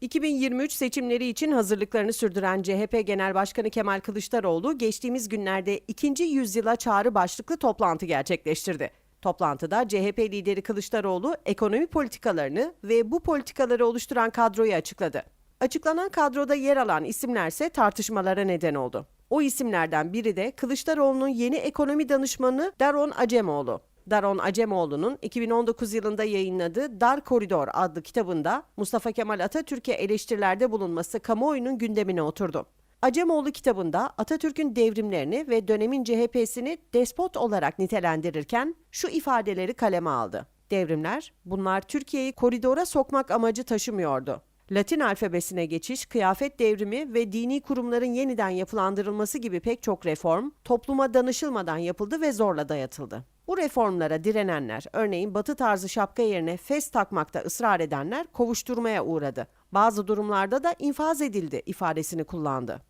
2023 seçimleri için hazırlıklarını sürdüren CHP Genel Başkanı Kemal Kılıçdaroğlu geçtiğimiz günlerde ikinci yüzyıla çağrı başlıklı toplantı gerçekleştirdi. Toplantıda CHP lideri Kılıçdaroğlu ekonomi politikalarını ve bu politikaları oluşturan kadroyu açıkladı. Açıklanan kadroda yer alan isimlerse tartışmalara neden oldu. O isimlerden biri de Kılıçdaroğlu'nun yeni ekonomi danışmanı Daron Acemoğlu. Daron Acemoğlu'nun 2019 yılında yayınladığı Dar Koridor adlı kitabında Mustafa Kemal Atatürk'e eleştirilerde bulunması kamuoyunun gündemine oturdu. Acemoğlu kitabında Atatürk'ün devrimlerini ve dönemin CHP'sini despot olarak nitelendirirken şu ifadeleri kaleme aldı. Devrimler, bunlar Türkiye'yi koridora sokmak amacı taşımıyordu. Latin alfabesine geçiş, kıyafet devrimi ve dini kurumların yeniden yapılandırılması gibi pek çok reform topluma danışılmadan yapıldı ve zorla dayatıldı. Bu reformlara direnenler, örneğin batı tarzı şapka yerine fes takmakta ısrar edenler kovuşturmaya uğradı. Bazı durumlarda da infaz edildi ifadesini kullandı.